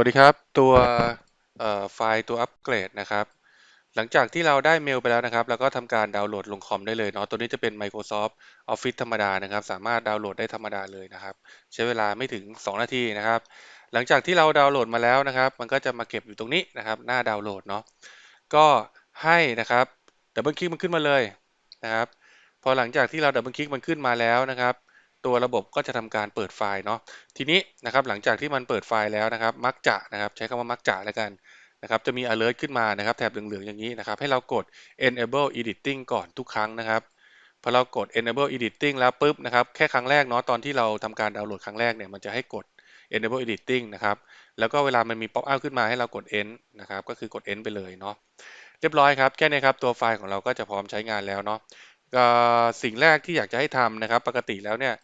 วัสดีครับ ตัวไฟล์ตัวอัปเกรดนะครับ หลังจากที่เราได้เมลไปแล้วนะครับ เราก็ทำการดาวน์โหลดลงคอมได้เลยเนาะ ตัวนี้จะเป็น Microsoft Office ธรรมดานะครับ สามารถดาวน์โหลดได้ธรรมดาเลยนะครับ ใช้เวลาไม่ถึง 2 นาทีนะครับ หลังจากที่เราดาวน์โหลดมาแล้วนะครับ มันก็จะมาเก็บอยู่ตรงนี้นะครับ หน้าดาวน์โหลดเนาะ ก็ให้นะครับดับเบิลคลิกมันขึ้นมาเลยนะครับ พอหลังจากที่เราดับเบิลคลิกมันขึ้นมาแล้วนะครับ ตัวระบบก็จะทำการเปิดไฟล์เนาะทีนี้นะครับหลังจากที่มันเปิดไฟล์แล้วนะครับ มักจะนะครับใช้คำว่ามักจะแล้วกันนะครับจะมี alert ขึ้นมานะครับแถบเหลืองๆอย่างนี้นะครับให้เรากด enable editing ก่อนทุกครั้งนะครับพอเรากด enable editing แล้วปุ๊บนะครับแค่ครั้งแรกเนาะตอนที่เราทำการดาวน์โหลดครั้งแรกเนี่ยมันจะให้กด enable editing นะครับแล้วก็เวลามันมี pop up ขึ้นมาให้เรากด end นะครับก็คือกด end ไปเลยเนาะเรียบร้อยครับแค่นี้ครับตัวไฟล์ของเราก็จะพร้อมใช้งานแล้วเนาะ สิ่งแรกที่อยากจะให้ทำนะครับ ปกติแล้วเนี่ย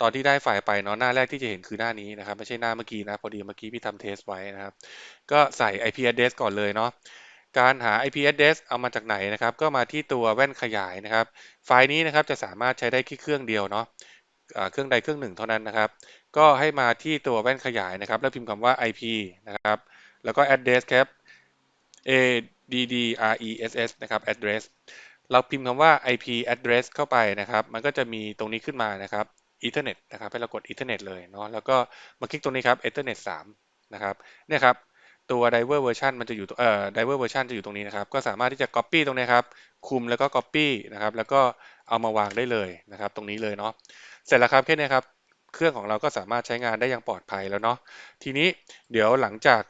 ตอนที่ได้ไฟล์ไปเนาะหน้าแรกที่จะเห็นคือหน้านี้นะครับ ไม่ใช่หน้าเมื่อกี้นะพอดีเมื่อกี้พี่ทำเทสไว้นะครับ ก็ใส่ IP address ก่อนเลยเนาะการหา IP address เอามาจากไหนนะครับ ก็มาที่ตัวแว่นขยายนะครับ ไฟล์นี้นะครับจะสามารถใช้ได้แค่เครื่องเดียวเนาะเครื่องใดเครื่องหนึ่งเท่านั้นนะครับ ก็ให้มาที่ตัวแว่นขยายนะครับ แล้วพิมพ์คำว่า IP นะครับ แล้วก็ address ครับ a d d r e s s นะครับ address เราพิมพ์คำว่า IP address เข้าไปนะครับ มันก็จะมีตรงนี้ขึ้นมานะครับ Ethernet นะครับ ให้เรากด Ethernet เลยเนาะ แล้วก็มาคลิกตรงนี้ครับ Ethernet 3 นะครับ เนี่ยครับ ตัว driver version มันจะอยู่ เอ่อ driver version จะอยู่ตรงนี้นะครับ ก็สามารถที่จะ copy ตรงนี้ครับ คุมแล้วก็ copy นะครับ แล้วก็เอามาวางได้เลยนะครับ ตรงนี้เลยเนาะ เสร็จแล้วครับแค่นี้ครับ เครื่องของเราก็สามารถใช้งานได้อย่างปลอดภัยแล้วเนาะทีนี้เดี๋ยวหลังจาก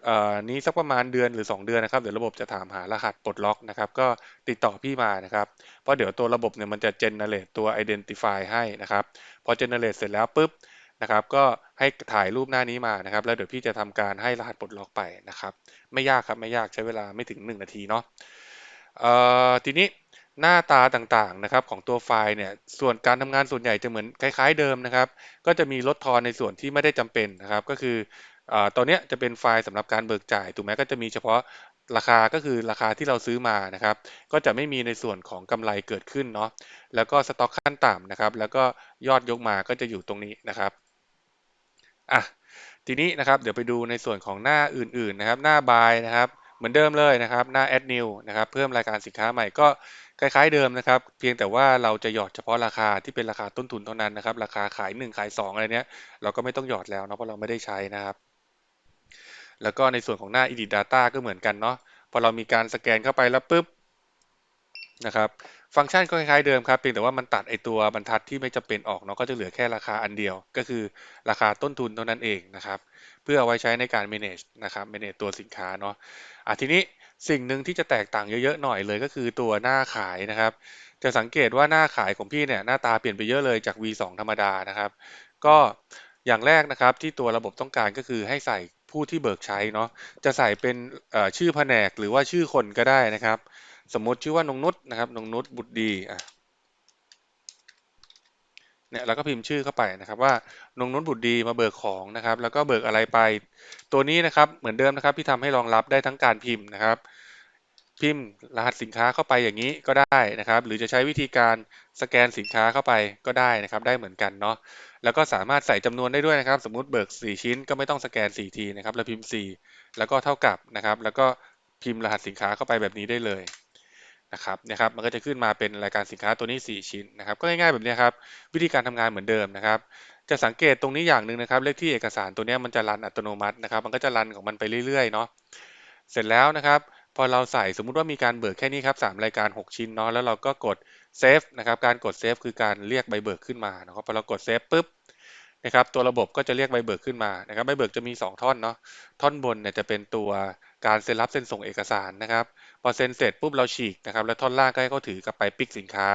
นี้สักประมาณเดือนหรือ 2 เดือนนะครับเดี๋ยวระบบจะถามหารหัสปลดล็อกนะครับ ก็ติดต่อพี่มานะครับเพราะเดี๋ยวตัวระบบเนี่ยมันจะ generate ตัว identify ให้นะครับพอ generate เสร็จแล้วปุ๊บนะครับก็ให้ถ่ายรูปหน้านี้มานะครับ แล้วเดี๋ยวพี่จะทำการให้รหัสปลดล็อกไปนะครับ ไม่ยากครับไม่ยากใช้เวลาไม่ถึง 1 นาทีเนาะทีนี้ หน้าตาต่างๆนะครับของตัวไฟล์เนี่ยส่วนการทำงานส่วนใหญ่จะเหมือนคล้าย ๆเดิมนะครับ ก็จะมีลดทอนในส่วนที่ไม่ได้จำเป็นนะครับ ก็คืออตัวนี้จะเป็นไฟล์สำหรับการเบิกจ่ายถูกไหมก็จะมีเฉพาะราคาก็คือราคาที่เราซื้อมานะครับ ก็จะไม่มีในส่วนของกำไรเกิดขึ้นเนาะแล้วก็สต็อกขั้นต่ำนะครับ แล้วก็ยอดยกมาก็จะอยู่ตรงนี้นะครับอะทีนี้นะครับเดี๋ยวไปดูในส่วนของหน้าอื่นๆนะครับ หน้าบายนะครับ เหมือนเดิมเลยนะครับ หน้า add new นะครับ เพิ่มรายการสินค้าใหม่ก็ คล้ายๆเดิมนะครับ เพียงแต่ว่าเราจะหยอดเฉพาะราคาที่เป็นราคาต้นทุนเท่านั้นนะครับ ราคาขาย 1 ขาย 2 อะไรเนี้ย เราก็ไม่ต้องหยอดแล้วเนาะเพราะเราไม่ได้ใช้นะครับ แล้วก็ในส่วนของหน้า edit data ก็เหมือนกันเนาะพอเรามีการสแกนเข้าไปแล้วปุ๊บนะครับฟังก์ชันก็คล้ายๆเดิมครับเพียงแต่ว่ามันตัดไอตัวบรรทัดที่ไม่จำเป็นออกเนาะก็จะเหลือแค่ราคาอันเดียว ก็คือราคาต้นทุนเท่านั้นเองนะครับ เพื่อเอาไว้ใช้ในการ manage นะครับ manage ตัวสินค้าเนาะอะทีนี้ สิ่งหนึ่งที่จะแตกต่างเยอะๆหน่อยเลยก็คือตัวหน้าขายนะครับ จะสังเกตว่าหน้าขายของพี่เนี่ยหน้าตาเปลี่ยนไปเยอะเลยจาก V2 ธรรมดานะครับ ก็อย่างแรกนะครับที่ตัวระบบต้องการก็คือให้ใส่ผู้ที่เบิกใช้เนาะจะใส่เป็นชื่อแผนกหรือว่าชื่อคนก็ได้นะครับ สมมติชื่อว่านงนุษนะครับนงนุษบุตรดีอะ เนี่ยเราก็พิมพ์ชื่อเข้าไปนะครับว่านงนุษบุตรดีมาเบิกของนะครับ แล้วก็เบิกอะไรไป ตัวนี้นะครับเหมือนเดิมนะครับที่ทำให้รองรับได้ทั้งการพิมพ์นะครับ พิมพ์รหัสสินค้าเข้าไปอย่างนี้ก็ได้นะครับ หรือจะใช้วิธีการสแกนสินค้าเข้าไปก็ได้นะครับ ได้เหมือนกันเนาะแล้วก็สามารถใส่จำนวนได้ด้วยนะครับ สมมุติเบิก 4 ชิ้นก็ไม่ต้องสแกน4ทีนะครับเราพิมพ์ 4 แล้วก็เท่ากับนะครับ แล้วก็พิมพ์รหัสสินค้าเข้าไปแบบนี้ได้เลย นะครับนะครับมันก็จะขึ้นมาเป็นรายการสินค้าตัวนี้ 4 ชิ้นนะครับก็ง่ายๆแบบนี้ครับวิธีการทำงานเหมือนเดิมนะครับ จะสังเกตตรงนี้อย่างหนึ่งนะครับ เลขที่เอกสารตัวนี้มันจะรันอัตโนมัตินะครับ มันก็จะรันของมันไปเรื่อยๆเนาะเสร็จแล้วนะครับ พอเราใส่สมมุติว่ามีการเบิกแค่นี้ครับ3รายการ 6 ชิ้นเนาะแล้วเราก็กดเซฟนะครับการกดเซฟคือการเรียกใบเบิกขึ้นมานะครับพอเรากดเซฟปุ๊บนะครับตัวระบบก็จะเรียกใบเบิกขึ้นมานะครับใบเบิกจะมี 2 ท่อนเนาะท่อนบนเนี่ยจะเป็นตัวการเซ็นรับเซ็นส่งเอกสารนะครับ พอเซ็นเสร็จปุ๊บเราฉีกนะครับแล้วท่อนล่างก็ให้เขาถือกลับไปปิกสินค้า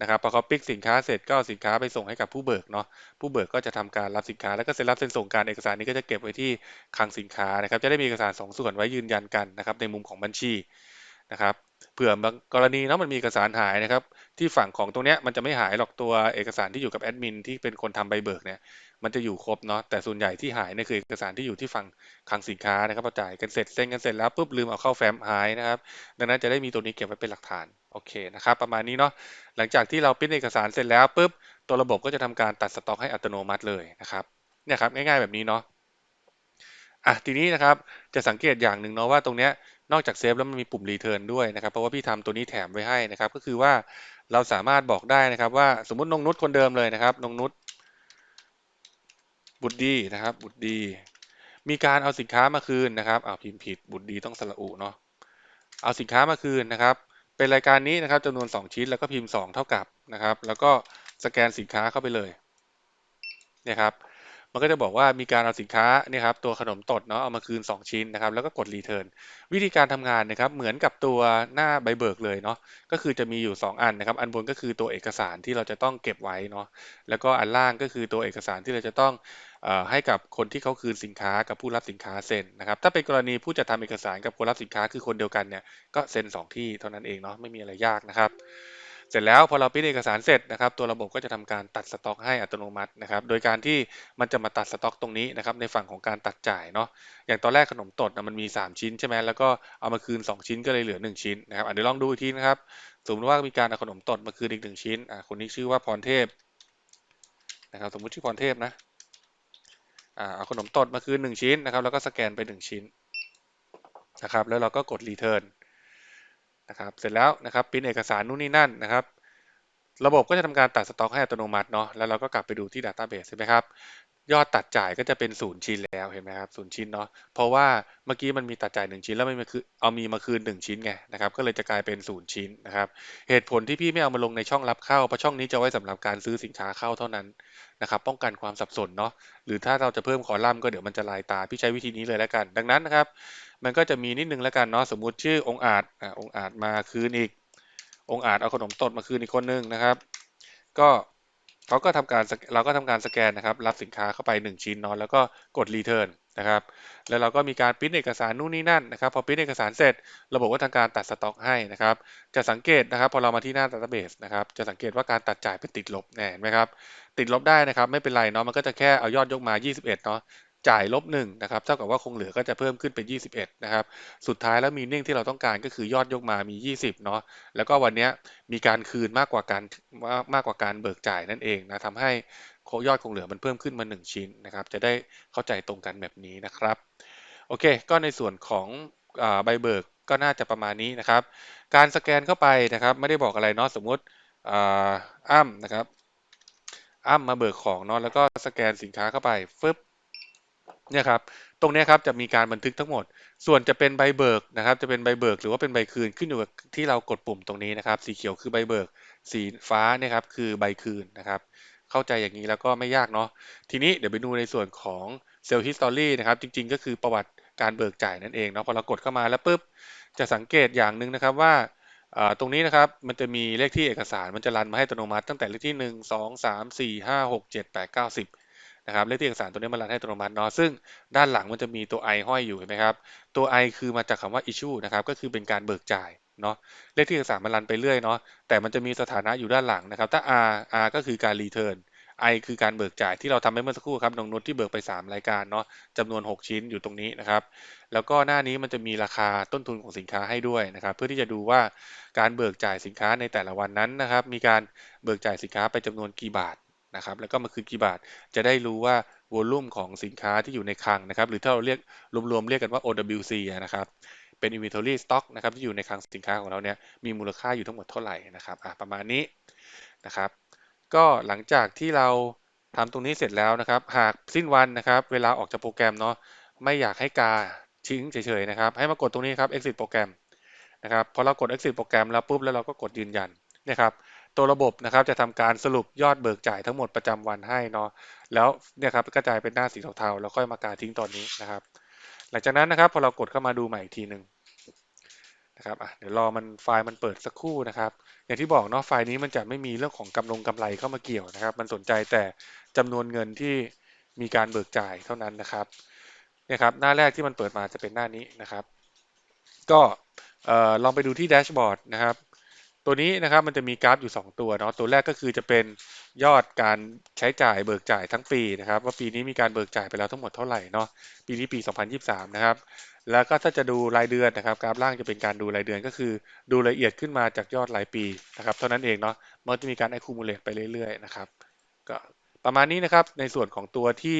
นะครับพอเขาปิกสินค้าเสร็จก็เอาสินค้าไปส่งให้กับผู้เบิกเนาะผู้เบิกก็จะทำการรับสินค้าแล้วก็เซ็นรับเซ็นส่งการเอกสารนี้ก็จะเก็บไว้ที่คลังสินค้านะครับ จะได้มีเอกสาร 2 ส่วนไว้ยืนยันกันนะครับในมุมของบัญชี นะครับเผื่อบางกรณีเนาะมันมีเอกสารหายนะครับ ที่ฝั่งของตรงเนี้ยมันจะไม่หายหรอกตัวเอกสารที่อยู่กับแอดมินที่เป็นคนทำใบเบิกเนี่ยมันจะอยู่ครบเนาะแต่ส่วนใหญ่ที่หายเนี่ยคือเอกสารที่อยู่ที่ฝั่งคลังสินค้านะครับพอจ่ายกันเสร็จเซ็นกันเสร็จแล้วปุ๊บลืมเอาเข้าแฟ้มหายนะครับ ดังนั้นจะได้มีตัวนี้เก็บไว้เป็นหลักฐานโอเคนะครับประมาณนี้เนาะหลังจากที่เราพิมพ์เอกสารเสร็จแล้วปุ๊บตัวระบบก็จะทำการตัดสต็อกให้อัตโนมัติเลยนะครับเนี่ยครับง่ายๆแบบนี้เนาะอะทีนี้นะครับจะสังเกตอย่างหนึ่งเนาะว่าตรงเนี้ย นอกจากเซฟแล้วมันมีปุ่มรีเทิร์นด้วยนะครับ เพราะว่าพี่ทำตัวนี้แถมไว้ให้นะครับ ก็คือว่าเราสามารถบอกได้นะครับ ว่าสมมตินงนุชคนเดิมเลยนะครับนงนุชบุตรดีนะครับ บุตรดี มีการเอาสินค้ามาคืนนะครับเอาพิมพ์ผิดบุตรดีต้องสระอุเนาะเอาสินค้ามาคืนนะครับ เป็นรายการนี้นะครับจำนวน 2 ชิ้นแล้วก็พิมพ์ 2 เท่ากับนะครับ แล้วก็สแกนสินค้าเข้าไปเลยเนี่ยครับ มันก็จะบอกว่ามีการเอาสินค้านี่ครับตัวขนมตดเนาะเอามาคืน 2 ชิ้นนะครับแล้วก็กดรีเทิร์นวิธีการทำงานนะครับเหมือนกับตัวหน้าใบเบิกเลยเนาะก็คือจะมีอยู่ 2 อันนะครับ อันบนก็คือตัวเอกสารที่เราจะต้องเก็บไว้เนาะแล้วก็อันล่างก็คือตัวเอกสารที่เราจะต้องให้กับคนที่เขาคืนสินค้ากับผู้รับสินค้าเซ็นนะครับ ถ้าเป็นกรณีผู้จัดทำเอกสารกับคนรับสินค้าคือคนเดียวกันเนี่ยก็เซ็น2ที่เท่านั้นเองเนาะไม่มีอะไรยากนะครับ เสร็จแล้วพอเราพิมพ์เอกสารเสร็จนะครับ ตัวระบบก็จะทำการตัดสต็อก ให้อัตโนมัตินะครับ โดยการที่มันจะมาตัดสต็อกตรงนี้นะครับในฝั่งของการตัดจ่ายเนาะ อย่างตอนแรกขนมตดนะมันมี 3 ชิ้นใช่ไหมแล้วก็เอามาคืน 2 ชิ้นก็เลยเหลือ 1 ชิ้นนะครับเดี๋ยวลองดูอีกทีนะครับ สมมติว่ามีการเอาขนมตดมาคืนอีก1ชิ้นอ่าคนนี้ชื่อว่าพรเทพนะครับ สมมุติชื่อพรเทพนะอ่าเอาขนมตดมาคืน1ชิ้นนะครับ แล้วก็สแกนไป 1 ชิ้นนะครับ แล้วเราก็กดรีเทิร์น นะครับ เสร็จแล้วนะครับพิมพ์เอกสารนู่นนี่นั่นนะครับ ระบบก็จะทำการตัดสต็อกให้อัตโนมัติเนาะ แล้วเราก็กลับไปดูที่ Database ใช่ไหมครับ ยอดตัดจ่ายก็จะเป็นศูนย์ชิ้นแล้วเห็นไหมครับศูนย์ชิ้นเนาะเพราะว่าเมื่อกี้มันมีตัดจ่าย1ชิ้นแล้วไม่มาคือเอามีมาคืน1ชิ้นไงนะครับก็เลยจะกลายเป็นศูนย์ชิ้นนะครับเหตุผลที่พี่ไม่เอามาลงในช่องรับเข้าเพราะช่องนี้จะไว้สำหรับการซื้อสินค้าเข้าเท่านั้นนะครับป้องกันความสับสนเนาะหรือถ้าเราจะเพิ่มคอลัมน์ก็เดี๋ยวมันจะลายตาพี่ใช้วิธีนี้เลยแล้วกัน ดังนั้นนะครับมันก็จะมีนิดนึงแล้วกันเนาะสมมุติชื่อองอาจอ่าองอาจมาคืนอีก องอาจเอาขนมตดมาคืนอีกคนนึงนะครับ ก็ เขาก็ทำการเราก็ทำการสแกนนะครับ รับสินค้าเข้าไป 1 ชิ้นเนาะแล้วก็กดรีเทิร์นนะครับ แล้วเราก็มีการพิมพ์เอกสารนู่นนี่นั่นนะครับ พอพิมพ์เอกสารเสร็จ ระบบก็ทำการตัดสต็อกให้นะครับ จะสังเกตนะครับ พอเรามาที่หน้า Database นะครับ จะสังเกตว่าการตัดจ่ายเป็นติดลบเห็นไหมครับ ติดลบได้นะครับ ไม่เป็นไรเนาะ มันก็จะแค่เอายอดยกมา 21 เนาะ จ่ายลบหนึ่งนะครับเท่ากับว่าคงเหลือก็จะเพิ่มขึ้นเป็น 21 นะครับ สุดท้ายแล้วมีนิ่งที่เราต้องการก็คือยอดยกมามี 20 เนาะแล้วก็วันนี้มีการคืนมากกว่าการมากกว่าการเบิกจ่ายนั่นเองนะทำให้ยอดคงเหลือมันเพิ่มขึ้นมา 1 ชิ้นนะครับ จะได้เข้าใจตรงกันแบบนี้นะครับโอเค ก็ในส่วนของใบเบิกก็น่าจะประมาณนี้นะครับ การสแกนเข้าไปนะครับไม่ได้บอกอะไรเนาะสมมติอ้ำนะครับอ้ำมาเบิกของเนาะแล้วก็สแกนสินค้าเข้าไปฟึบ เนี่ยครับตรงนี้ครับจะมีการบันทึกทั้งหมด ส่วนจะเป็นใบเบิกนะครับจะเป็นใบเบิกหรือว่าเป็นใบคืนขึ้นอยู่กับที่เรากดปุ่มตรงนี้นะครับ สีเขียวคือใบเบิก สีฟ้าเนี่ยครับคือใบคืนนะครับ เข้าใจอย่างนี้แล้วก็ไม่ยากเนาะทีนี้เดี๋ยวไปดูในส่วนของเซลล์ฮิสตอรี่นะครับจริง ๆ ก็คือประวัติการเบิกจ่ายนั่นเองเนาะพอเรากดเข้ามาแล้วปุ๊บจะสังเกตอย่างหนึ่งนะครับว่าตรงนี้นะครับมันจะมีเลขที่เอกสารมันจะรันมาให้อัตโนมัติตั้งแต่เลขที่ 1 2 3 4 5 6 7 8 9 10 นะครับเลขที่เอกสารตัวนี้มันรันให้อัตโนมัติเนาะซึ่งด้านหลังมันจะมีตัว i ห้อยอยู่เห็นไหมครับตัว i คือมาจากคำว่า issue นะครับก็คือเป็นการเบิกจ่ายเนาะเลขที่เอกสารมันรันไปเรื่อยเนาะแต่มันจะมีสถานะอยู่ด้านหลังนะครับ ถ้า r r ก็คือการ return i คือการเบิกจ่ายที่เราทำไปเมื่อสักครู่ครับนงนุชที่เบิกไป 3 รายการเนาะจำนวน 6 ชิ้นอยู่ตรงนี้นะครับ แล้วก็หน้านี้มันจะมีราคาต้นทุนของสินค้าให้ด้วยนะครับ เพื่อที่จะดูว่าการเบิกจ่ายสินค้าในแต่ละวันนั้นนะครับ มีการเบิกจ่ายสินค้าไปจำนวนกี่บาท นะครับแล้วก็มาคืนกี่บาท จะได้รู้ว่าวอลลุ่มของสินค้าที่อยู่ในคลังนะครับหรือถ้าเราเรียกรวมๆเรียกกันว่า OWC นะครับเป็น inventory stock นะครับที่อยู่ในคลังสินค้าของเราเนี่ยมีมูลค่าอยู่ทั้งหมดเท่าไหร่นะครับประมาณนี้นะครับ ก็หลังจากที่เราทำตรงนี้เสร็จแล้วนะครับ หากสิ้นวันนะครับ เวลาออกจากโปรแกรมเนาะไม่อยากให้กาทิ้งเฉยๆนะครับ ให้มากดตรงนี้ครับ exit โปรแกรมนะครับพอเรากด exit โปรแกรมแล้วปุ๊บแล้วเราก็กดยืนยันนะครับ ตัวระบบนะครับจะทำการสรุปยอดเบิกจ่ายทั้งหมดประจำวันให้เนาะแล้วเนี่ยครับกระจายเป็นหน้าสีเทาๆแล้วค่อยมากาทิ้งตอนนี้นะครับ หลังจากนั้นนะครับพอเรากดเข้ามาดูใหม่อีกทีหนึ่งนะครับเดี๋ยวรอมันไฟล์มันเปิดสักครู่นะครับ อย่างที่บอกเนาะไฟล์นี้มันจะไม่มีเรื่องของกำลงกำไรเข้ามาเกี่ยวนะครับ มันสนใจแต่จำนวนเงินที่มีการเบิกจ่ายเท่านั้นนะครับเนี่ยครับหน้าแรกที่มันเปิดมาจะเป็นหน้านี้นะครับ ก็ลองไปดูที่แดชบอร์ดนะครับ ตัวนี้นะครับมันจะมีกราฟอยู่ 2 ตัวเนาะตัวแรกก็คือจะเป็นยอดการใช้จ่ายเบิกจ่ายทั้งปีนะครับ ว่าปีนี้มีการเบิกจ่ายไปแล้วทั้งหมดเท่าไหร่เนาะปีนี้ปี 2023 นะครับ แล้วก็ถ้าจะดูรายเดือนนะครับกราฟล่างจะเป็นการดูรายเดือนก็คือ ดูละเอียดขึ้นมาจากยอดรายปีนะครับเท่านั้นเองเนาะมันจะมีการ accumulate ไปเรื่อยๆนะครับก็ประมาณนี้นะครับในส่วนของตัวที่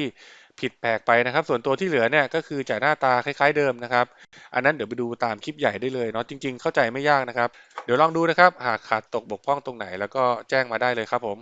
ผิดแปลกไปนะครับ ส่วนตัวที่เหลือเนี่ยก็คือจะหน้าตาคล้ายๆเดิมนะครับ อันนั้นเดี๋ยวไปดูตามคลิปใหญ่ได้เลยเนาะจริง ๆ เข้าใจไม่ยากนะครับ เดี๋ยวลองดูนะครับ หากขาดตกบกพร่องตรงไหน แล้วก็แจ้งมาได้เลยครับผม